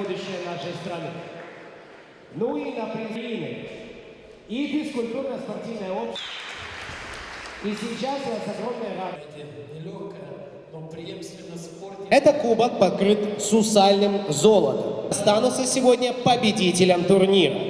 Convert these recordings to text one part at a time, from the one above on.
будущее нашей страны. Ну и на призывы. И физкультурно-спортивное общество. И сейчас у нас огромная радость. Этот кубок покрыт сусальным золотом. Станутся сегодня победителем турнира.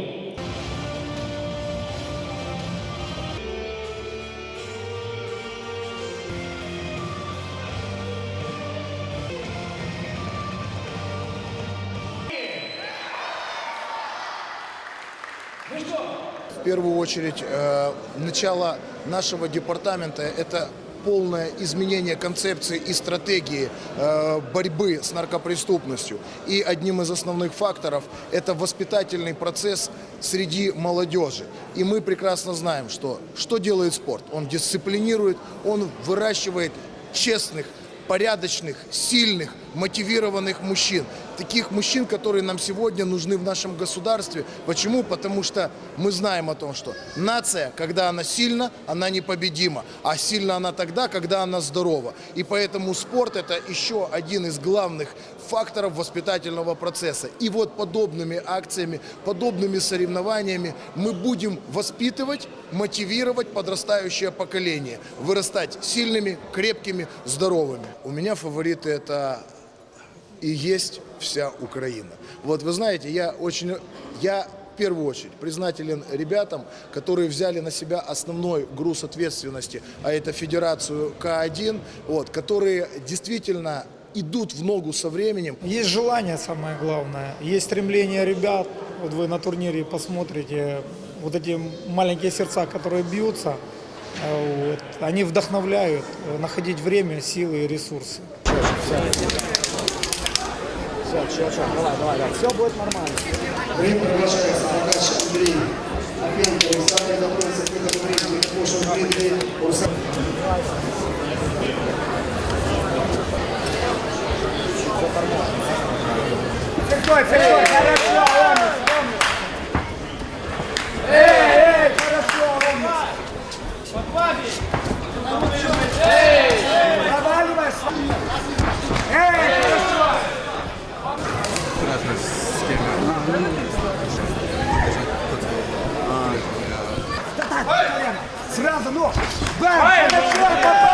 В первую очередь, э, начало нашего департамента – это полное изменение концепции и стратегии э, борьбы с наркопреступностью. И одним из основных факторов – это воспитательный процесс среди молодежи. И мы прекрасно знаем, что, что делает спорт. Он дисциплинирует, он выращивает честных, порядочных, сильных, мотивированных мужчин. Таких мужчин, которые нам сегодня нужны в нашем государстве. Почему? Потому что мы знаем о том, что нация, когда она сильна, она непобедима. А сильна она тогда, когда она здорова. И поэтому спорт это еще один из главных факторов воспитательного процесса. И вот подобными акциями, подобными соревнованиями мы будем воспитывать, мотивировать подрастающее поколение, вырастать сильными, крепкими, здоровыми. У меня фавориты это и есть вся Украина. Вот вы знаете, я очень, я в первую очередь признателен ребятам, которые взяли на себя основной груз ответственности, а это Федерацию К1, вот, которые действительно идут в ногу со временем, Есть желание, самое главное. Есть стремление ребят. Вот вы на турнире посмотрите, вот эти маленькие сердца, которые бьются, э, вот, они вдохновляют э, находить время, силы и ресурсы. Время продолжается. Богач Андрей Опенко, Александр готовится к выходу в ринг. Кошин Дмитрий, Урсак. Сразу, ну! Бэм! Хорошо! Попал!